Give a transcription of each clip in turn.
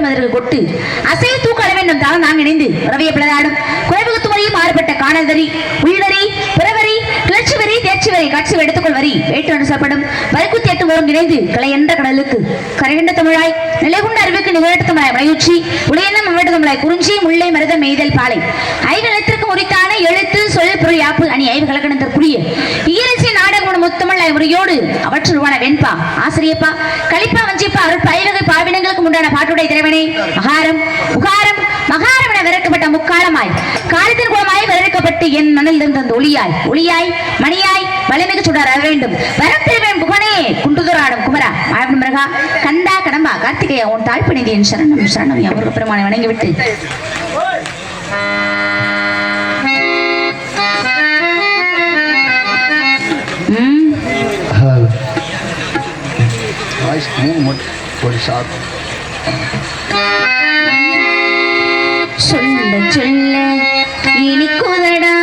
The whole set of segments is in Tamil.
பாடலை அதற்கு கொட்டு. அசைய தூக்க வேண்டும் தான் நாம் இணைந்து உறவிய பிளதாடும் குறைவுகத்து வரையும் மாறுபட்ட காணல்வரி உள்வரி பிறவரி கிளர்ச்சி வரி தேர்ச்சி வரி காட்சி எடுத்துக்கொள் வரி வேட்டு அனுசப்படும் வரிக்குத்தி எட்டு வரும் இணைந்து கலை என்ற கடலுக்கு கரைகண்ட தமிழாய் நிலைகுண்ட அறிவுக்கு நிகழ்த்த தமிழாய் மலையுச்சி உடையென்ன மவட்ட தமிழாய் குறிஞ்சி முல்லை மருத மெய்தல் பாலை. ஐநலத்திற்கு உரித்தான எழுத்து சொல் பொருள் யாப்பு அணி ஐவு கலக்கணத்திற்குரிய ஈரசி நாட முத்தமிழ் உரியோடு அவற்றுருவான வெண்பா. ஆசிரியப்பா கலிப்பா வஞ்சிப்பா அருள் பயிர்வகை பாவினங்களுக்கு உண்டான பாட்டுடைய திறவனே மகாரம் உகாரம் மகாரம் என விரக்கப்பட்ட முக்காலமாய் காலத்தின் குலமாய் விரக்கப்பட்டு என் மனதில் இருந்த அந்த ஒளியாய் ஒளியாய் மணியாய் வலிமிகு சுடர வேண்டும். வரப்பெறுவேன் புகனே குண்டுதுராடும் குமரா. மாயவன் மிருகா கண்டா கடம்பா கார்த்திகேயா உன் தாழ்ப்பு நிதியின் சரணம் சரணம். அவருக்கு பெருமானை வணங்கிவிட்டு. வாய்ஸ் மூணு மட்டும் ஒரு ஷார்ட் சொல்ல சொல்ல இனிக்குதடா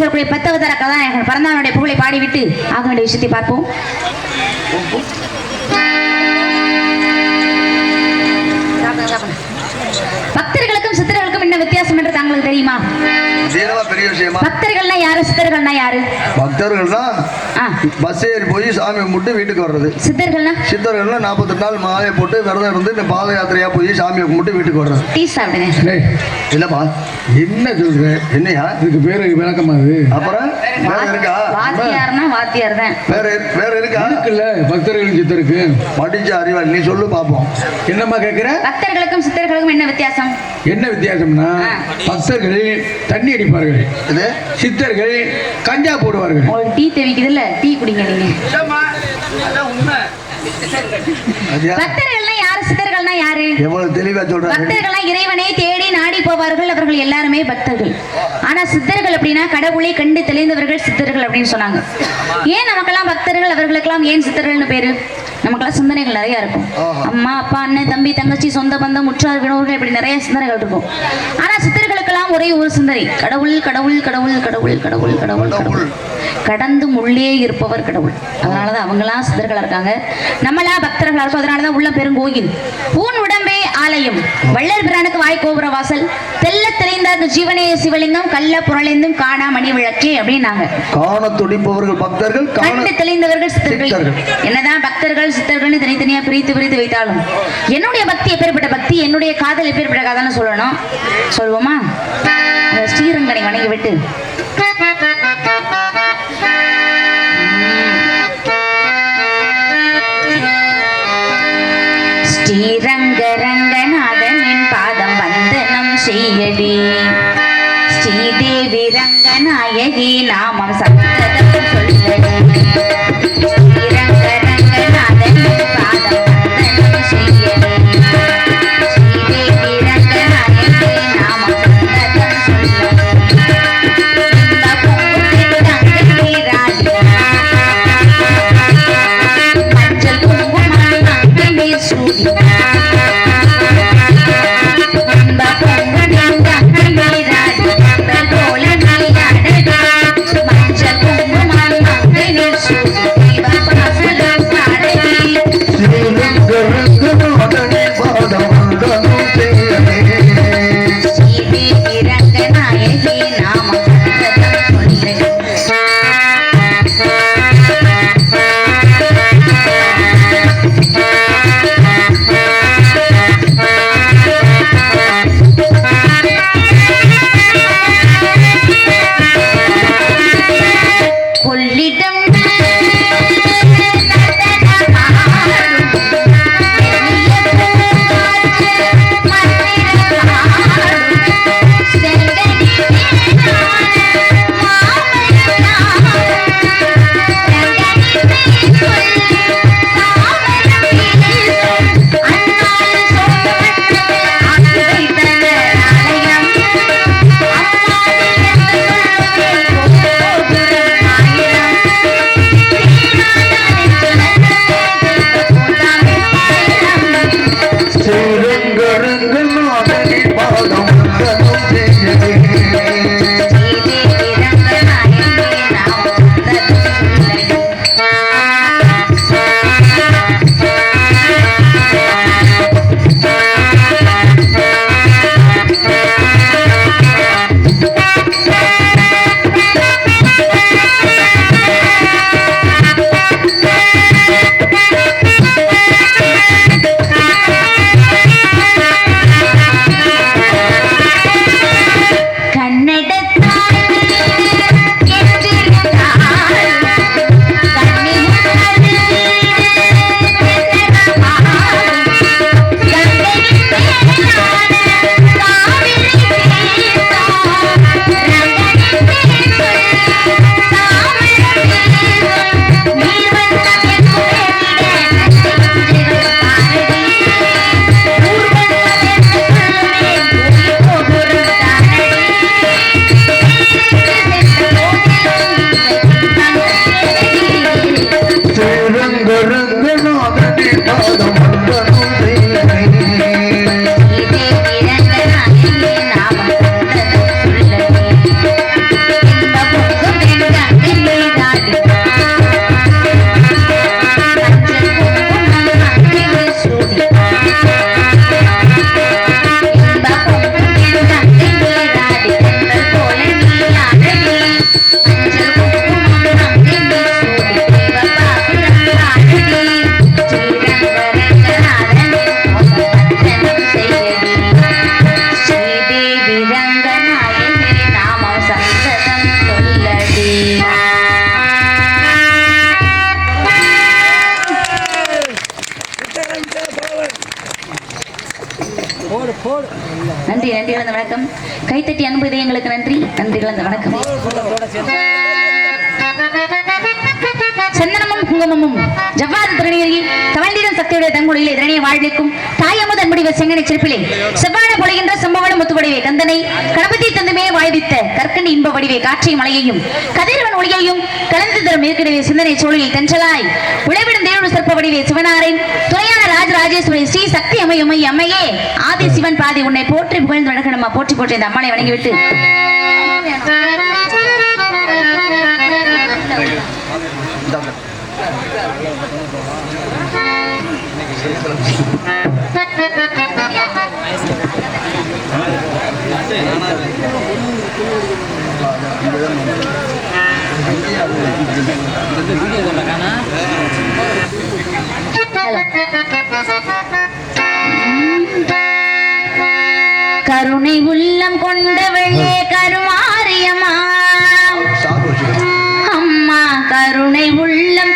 சொல்லக்கூடிய பத்தவதார கதாநாயகன் பரந்தானுடைய புகழை பாடிவிட்டு ஆக வேண்டிய விஷயத்தை பார்ப்போம். பக்தர்களுக்கும் சித்தர்களுக்கும் என்ன வித்தியாசம் என்று தாங்களுக்கு தெரியுமா? விஷயமா? பக்தர்கள்னா யாரு? சித்தர்கள்னா யாரு? பக்தர்கள்னா ஆ. பஸ் ஏறி போய் சாமி கும்பிட்டு வீட்டுக்கு வர்றது. சித்தர்கள்னா? சித்தர்கள்னா நாற்பத்தெட்டு நாள் மாலையை போட்டு விரதம் இருந்து இந்த பாத யாத்திரையா போய் சாமியை கும்பிட்டு வீட்டுக்கு வர்றது. டீ சாப்பிடுங்க. இல்லப்பா என்ன சொல்ற? என்னையா? இதுக்கு பேரு விளக்கமா அது அப்புறம்? வேற இருக்கா? வாத்தியார்னா வாத்தியார் தான் வேற வேற இருக்கா? இருக்குல்ல பக்தர்களும் சித்தருக்கு படிச்ச அறிவாள் நீ சொல்லு பாப்போம். என்னம்மா கேக்குற? பக்தர்களுக்கும் சித்தர்களுக்கும் என்ன வித்தியாசம்? என்ன வித்தியாசம்னா பக்தர்கள் தண்ணி அடிப்பார்கள். இது? சித்தர்கள் கஞ்சா போடுவார்கள். உங்களுக்கு டீ தெரிவிக்குது இல்ல டீ குடிங்க நீங்க. பக்தர்கள்னா யாரு? சித்தர்கள்னா யாரு? எவ்வளவு தெளிவா சொல்றாங்க பக்தர்கள்லாம் இறைவனை தேடி நாடி போவார்கள். அவர்கள் எல்லாருமே பக்தர்கள். ஆனா சித்தர்கள் அப்படின்னா கடவுளை கண்டு தெளிந்தவர்கள் சித்தர்கள் அப்படின்னு சொன்னாங்க. ஏன் நமக்கெல்லாம் பக்தர்கள் அவர்களுக்கெல்லாம் ஏன் சித்தர்கள்னு பேரு? நமக்கெல்லாம் சிந்தனைகள் நிறைய இருக்கும். அம்மா அப்பா அண்ணன் தம்பி தங்கச்சி சொந்த பந்தம் உற்றார் வினோர்கள் இப்படி நிறைய சிந்தனைகள் இருக்கும். ஆனா எல்லாம் ஒரே ஒரு சிந்தனை கடவுள் கடவுள் கடவுள் கடவுள் கடவுள் கடவுள் கடவுள். கடந்து உள்ளே இருப்பவர் கடவுள். அதனாலதான் அவங்களாம் சித்தர்களா இருக்காங்க. நம்மளா பக்தர்களா இருக்கும். அதனாலதான் உள்ள பெருங்கோயில் ஊன் ஆலயம். வள்ளல் பிரானுக்கு வாய் கோபுர வாசல். தெல்ல தெளிந்த ஜீவனே சிவலிங்கம் கள்ள புரளைந்தும் காணா மணி விளக்கே அப்படின்னாங்க. காண துடிப்பவர்கள் பக்தர்கள் காண கண்டு தெளிந்தவர்கள் சித்தர்கள். என்னதான் பக்தர்கள் சித்தர்கள் தனித்தனியா பிரித்து பிரித்து வைத்தாலும். என்னுடைய பக்தி எப்பேற்பட்ட பக்தி? என்னுடைய காதல் எப்பேற்பட்ட காதல்னு சொல்லணும். சொல்லுவோமா ஸ்ரீரங்கனை வணங்கி விட்டு ஸ்ரீதேவி ரங்கநாயகி நாமம் சந்ததம் நன்றி நன்றி கலந்த வணக்கம். கைத்தட்டி அன்பு இதயங்களுக்கு நன்றி. நன்றி கலந்த வணக்கம். சந்தனமும் குங்குமமும் ஜவ்வாது திருநீரி தவழ்ந்திடும் சக்தியுடைய தங்குடியிலே இதனைய வாழ்விக்கும் தாயமுத அன்புடைய செங்கனை சிறப்பிலே செவ்வான பொழிகின்ற சம்பவன முத்துவடிவே கந்தனை கணபதி தந்தமே வாழ்வித்த கற்கண்டி இன்ப வடிவே காற்றை மலையையும் கதிரவன் ஒளியையும் கலந்து தரும் ஏற்கனவே சிந்தனை சோழியில் தென்றலாய் உழைவிடும் தேவ சர்ப்ப வடிவே சிவனாரின் துணையான ராஜராஜேஸ்வரி ஸ்ரீ சக்தி அம்மையுமை அம்மையே. ஆதி சிவன் பாதி உன்னை போற்றி புகழ்ந்து வணக்கணுமா போற்றி போற்றி இந்த அம்மனை வணங்கிவிட்டு. கருணை உள்ளம் கொண்டவளே கருமாரியம்மா. அம்மா கருணை உள்ளம்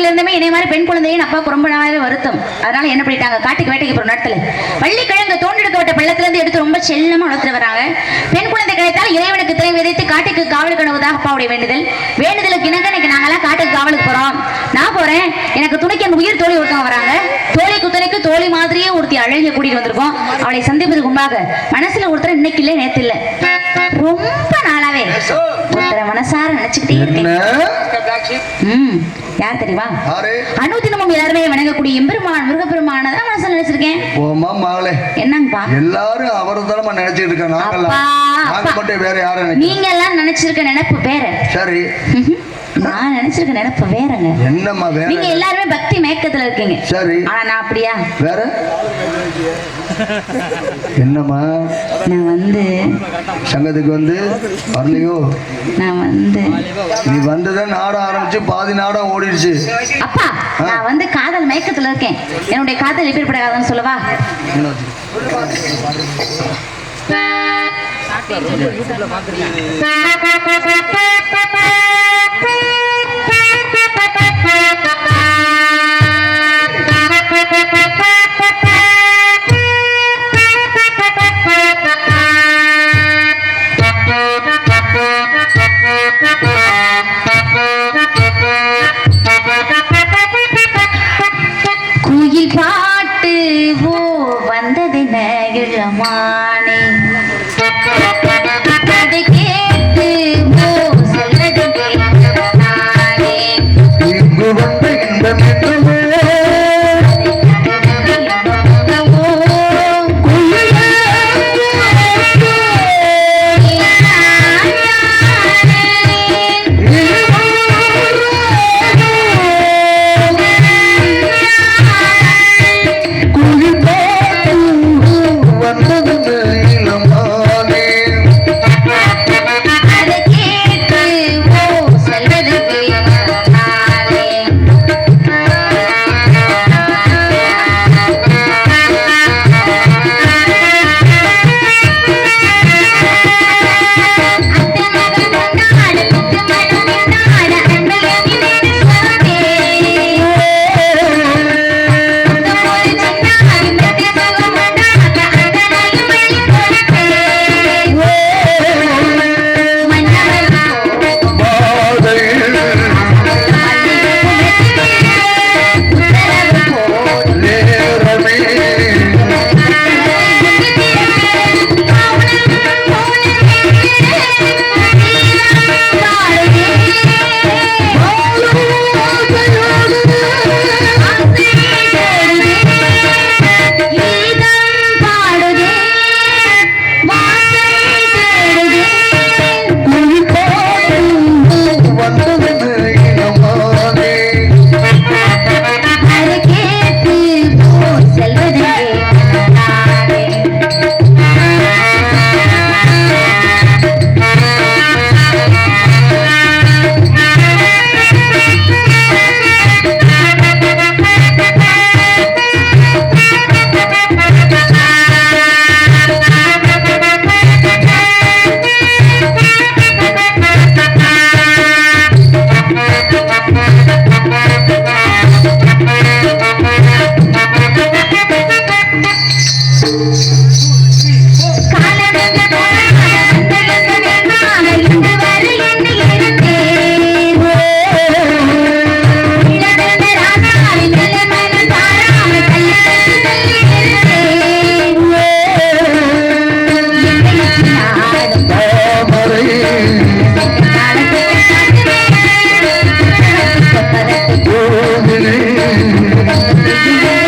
ஏழு ஆண் இருந்துமே என்னை மாதிரி பெண் குழந்தையின் அப்பாவுக்கு ரொம்ப நாளாவே வருத்தம். அதனால என்ன பண்ணிட்டாங்க? காட்டுக்கு வேட்டைக்கு போற நேரத்துல வள்ளிக்கிழங்கு தோண்டெடுக்கப்பட்ட பள்ளத்துல இருந்து எடுத்து ரொம்ப செல்லமா வளர்த்துட்டு வராங்க. பெண் குழந்தை கிடைத்தால் இறைவனுக்கு திரை விதைத்து காட்டுக்கு காவல் கனவுதாக அப்பாவுடைய வேண்டுதல். வேண்டுதலுக்கு இணங்க இன்னைக்கு நாங்கெல்லாம் காட்டுக்கு காவலுக்கு போறோம். நான் போறேன். எனக்கு துணைக்கு என் உயிர் தோழி ஒருத்தவங்க வராங்க. தோழி குத்தனைக்கு தோழி மாதிரியே ஒருத்தி அழகிய கூட்டிட்டு வந்திருக்கோம். அவளை சந்திப்பதற்கு முன்பாக மனசுல ஒருத்தர் இன்னைக்கு இல்லை நேத்து இல்லை. ரொம்ப நாள் ஒருத்தரை மனசார நினைச்சுக்கிட்டே என்ன? இருக்கேன். ம் யார் தெரியுமா? அனுதினமும் எல்லாருமே வணங்கக்கூடிய எம்பெருமான் முருகப்பெருமான தான் மனசுல நினைச்சிருக்கேன். ஓமா மகளே. என்னங்கப்பா? எல்லாரும் அவரை தானமா நினைச்சிட்டு நாங்க. மட்டும் வேற யாரும் நீங்க எல்லாம் நினைச்சிருக்க நினைப்பு வேற. சரி. நான் நினைச்சிருக்க நினைப்பு வேறங்க. என்னம்மா வேற? நீங்க எல்லாருமே பக்தி மயக்கத்துல இருக்கீங்க. சரி. ஆனா நான் அப்படியா? வேற? என்னம்மா? நான் வந்து சங்கத்துக்கு வந்து? வரலையோ? நான் வந்து நீ வந்ததான் நாடம் ஆரம்பிச்சு பாதி நாடம் ஓடிடுச்சு. அப்பா நான் வந்து காதல் மயக்கத்துல இருக்கேன். என்னுடைய காதல் எப்படிப்பட்ட காதல்னு சொல்லவா குயில் கோவிலே